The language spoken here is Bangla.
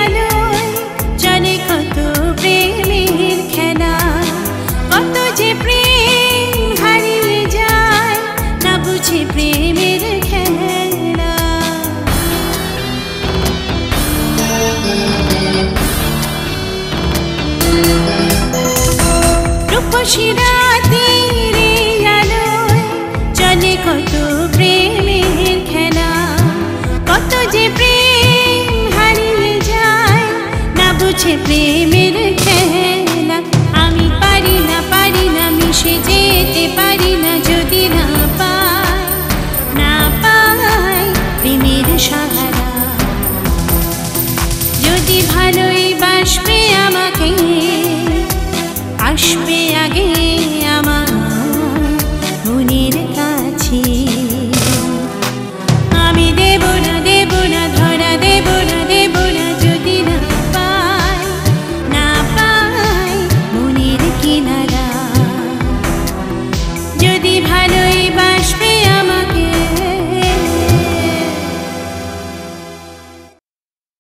আলোয়। চলে কত প্রেমের খেলা কত যে হারিয়ে যায় না বুঝে প্রেমের খেলা। রূপসী যদি ভালোই বাসবে আমাকে আসবে আগে